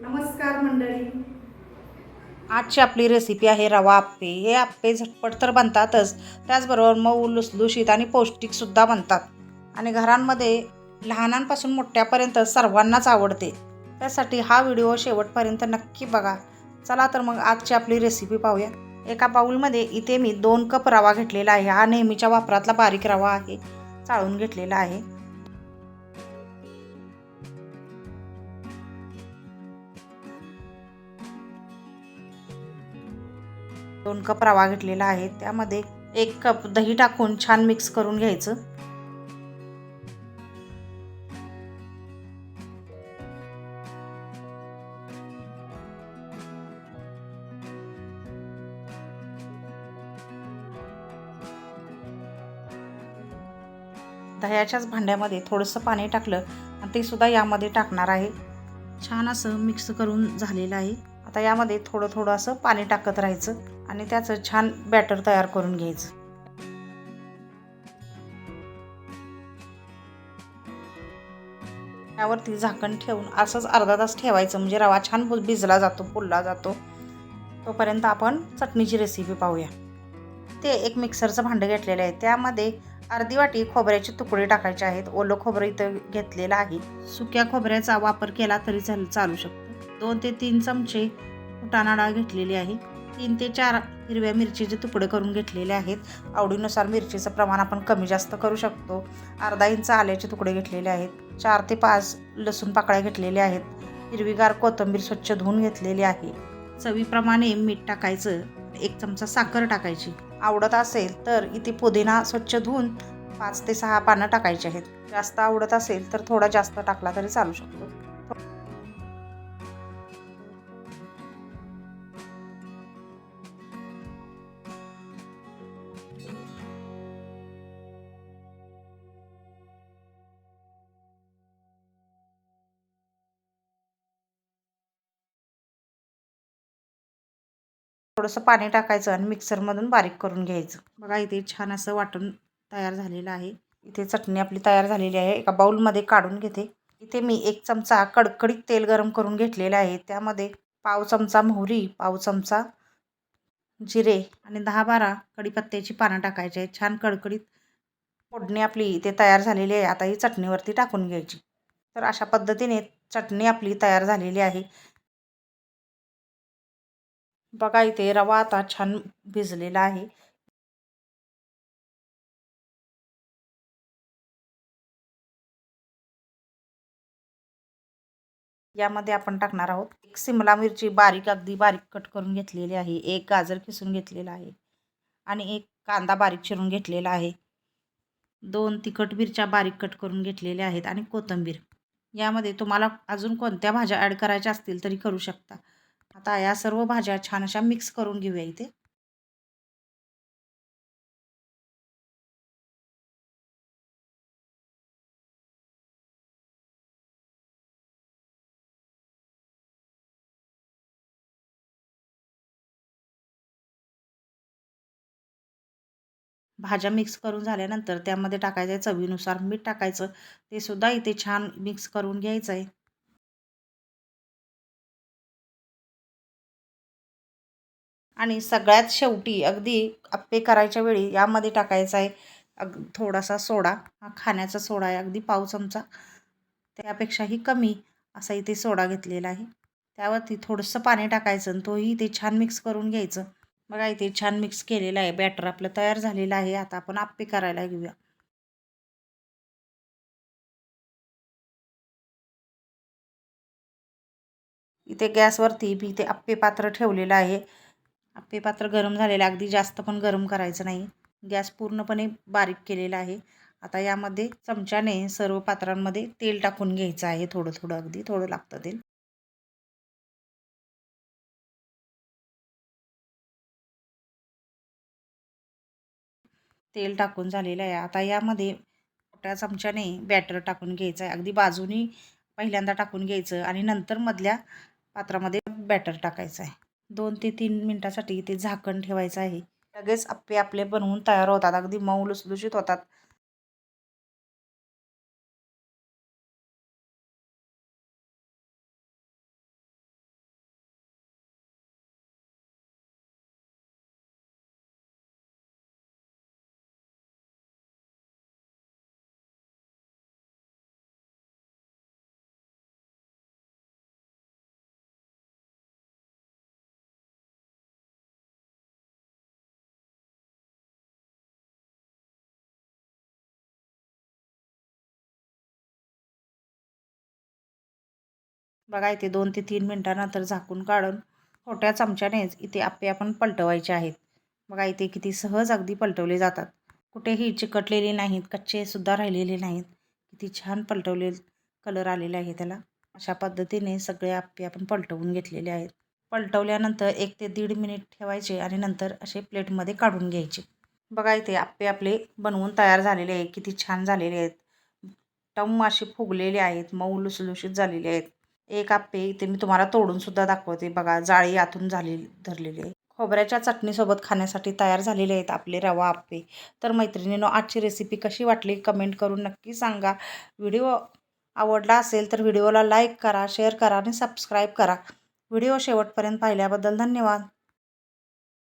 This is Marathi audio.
नमस्कार मंडळी. आजची आपली रेसिपी आहे रवा आप्पे. हे आप्पे झटपट तर बनतातच त्याचबरोबर मऊ लुसलुशीत आणि पौष्टिकसुद्धा बनतात. आणि घरांमध्ये लहानांपासून मोठ्यापर्यंत सर्वांनाच आवडते. त्यासाठी हा व्हिडिओ शेवटपर्यंत नक्की बघा. चला तर मग आजची आपली रेसिपी पाहूया. एका बाऊलमध्ये इथे मी दोन कप रवा घेतलेला आहे. हा नेहमीच्या वापरातला बारीक रवा आहे चाळून घेतलेला आहे. दोन कप रवा घेतलेला आहे. त्यामध्ये एक कप दही टाकून छान मिक्स करून घ्यायचं. दह्याच्याच भांड्यामध्ये थोडंसं पाणी टाकलं आणि ते सुद्धा यामध्ये टाकणार आहे. छान असं मिक्स करून झालेलं आहे. आता यामध्ये थोडं थोडं असं पाणी टाकत राहायचं आणि त्याचं छान बॅटर तयार करून घ्यायचं. त्यावरती झाकण ठेवून असंच अर्धा तास ठेवायचं म्हणजे रवा छान भिजला जातो फुलला जातो. तोपर्यंत आपण चटणीची रेसिपी पाहूया. ते एक मिक्सरचं भांडं घेतलेलं आहे. त्यामध्ये अर्धी वाटी खोबऱ्याचे तुकडे टाकायचे आहेत. ओलं खोबरं इथं घेतलेलं आहे. सुक्या खोबऱ्याचा वापर केला तरी चाल चालू शकतो. दोन ते तीन चमचे फुटाणा डाळ घेतलेली आहे. तीन ते चार हिरव्या मिरचीचे तुकडे करून घेतलेले आहेत. आवडीनुसार मिरचीचं प्रमाण आपण कमी जास्त करू शकतो. अर्धा इंच आल्याचे तुकडे घेतलेले आहेत. चार ते पाच लसूण पाकळ्या घेतलेल्या आहेत. हिरवीगार कोथिंबीर स्वच्छ धुवून घेतलेली आहे. चवीप्रमाणे मीठ टाकायचं. एक चमचा साखर टाकायची. आवडत असेल तर इथे पुदिना स्वच्छ धुवून पाच ते सहा पानं टाकायची आहेत. जास्त आवडत असेल तर थोडा जास्त टाकला तरी चालू शकतो. थोडंसं पाणी टाकायचं आणि मिक्सरमधून बारीक करून घ्यायचं. बघा इथे छान असं वाटून तयार झालेलं आहे. इथे चटणी आपली तयार झालेली आहे. एका बाऊलमध्ये काढून घेते. इथे मी एक चमचा कडकडीत तेल गरम करून घेतलेलं आहे. त्यामध्ये पाव चमचा मोहरी पाव चमचा जिरे आणि दहा बारा कढीपत्त्याची पानं टाकायची आहे छान कडकडीत फोडणी आपली इथे तयार झालेली आहे. आता ही चटणीवरती टाकून घ्यायची. तर अशा पद्धतीने चटणी आपली तयार झालेली आहे. बघा इथे रवा आता छान भिजलेला आहे. यामध्ये आपण टाकणार आहोत एक सिमला मिरची बारीक अगदी बारीक कट करून घेतलेली आहे. एक गाजर किसून घेतलेला आहे आणि एक कांदा बारीक चिरून घेतलेला आहे. दोन तिखट मिरच्या बारीक कट करून घेतलेल्या आहेत आणि कोथिंबीर. यामध्ये तुम्हाला अजून कोणत्या भाज्या ॲड करायच्या असतील तरी करू शकता. आता या सर्व भाज्या छान अशा मिक्स करून घेऊया इथे. भाज्या मिक्स करून झाल्यानंतर त्यामध्ये टाकायचं आहे चवीनुसार मीठ टाकायचं. ते सुद्धा इथे छान मिक्स करून घ्यायचं आहे आणि सगळ्यात शेवटी अगदी आप्पे करायच्या वेळी यामध्ये टाकायचा आहे. अग थोडासा सोडा. हा खाण्याचा सोडा आहे. अगदी पाव चमचा. त्यापेक्षाही कमी असा इथे सोडा घेतलेला आहे. त्यावरती थोडंसं पाणी टाकायचं आणि तोही इथे छान मिक्स करून घ्यायचं. बघा इथे छान मिक्स केलेलं आहे. बॅटर आपलं तयार झालेलं आहे. आता आपण आप्पे करायला घेऊया. इथे गॅसवरती मी इथे आप्पे पात्र ठेवलेलं आहे. आप्पे पात्र गरम झालेलं अगदी जास्त पण गरम करायचं नाही. गॅस पूर्णपणे बारीक केलेला आहे. आता यामध्ये चमच्याने सर्व पात्रांमध्ये तेल टाकून घ्यायचं आहे थोडं थोडं अगदी थोडं लागतं तेल. तेल टाकून झालेलं आहे. आता यामध्ये मोठ्या चमच्याने बॅटर टाकून घ्यायचं आहे. अगदी बाजूनी पहिल्यांदा टाकून घ्यायचं आणि नंतर मधल्या पात्रामध्ये बॅटर टाकायचं आहे. दोन ते तीन मिनटासाठी ते झाकण ठेवायचं आहे. लगेच आप्पे आपले बनवून तयार होतात. अगदी मऊ लुसलुशीत होतात. बघा इथे दोन ते तीन मिनटानंतर झाकून काढून छोट्या चमच्यानेच इथे आप्पे आपण पलटवायचे आहेत. बघा इथे किती सहज अगदी पलटवले जातात. कुठेही चिकटलेले नाहीत कच्चेसुद्धा राहिलेले नाहीत. किती छान पलटवले कलर आलेला आहे त्याला. अशा पद्धतीने सगळे आप्पे आपण पलटवून घेतलेले आहेत. पलटवल्यानंतर एक ते दीड मिनिट ठेवायचे आणि नंतर असे प्लेटमध्ये काढून घ्यायचे. बघा इथे आप्पे आपले बनवून तयार झालेले आहे किती छान झालेले आहेत. टम असे फुगलेले आहेत मऊ लुसलुशीत झालेले आहेत. एक आप्पे इथे मी तुम्हाला तोडून सुद्धा दाखवते. बघा जाळी आतून झाली धरलेली आहे. खोबऱ्याच्या चटणीसोबत खाण्यासाठी तयार झालेले आहेत आपले रवा आप्पे. तर मैत्रिणींनो आजची रेसिपी कशी वाटली कमेंट करून नक्की सांगा. व्हिडिओ आवडला असेल तर व्हिडिओला लाईक करा शेअर करा आणि सबस्क्राईब करा. व्हिडिओ शेवटपर्यंत पाहिल्याबद्दल धन्यवाद.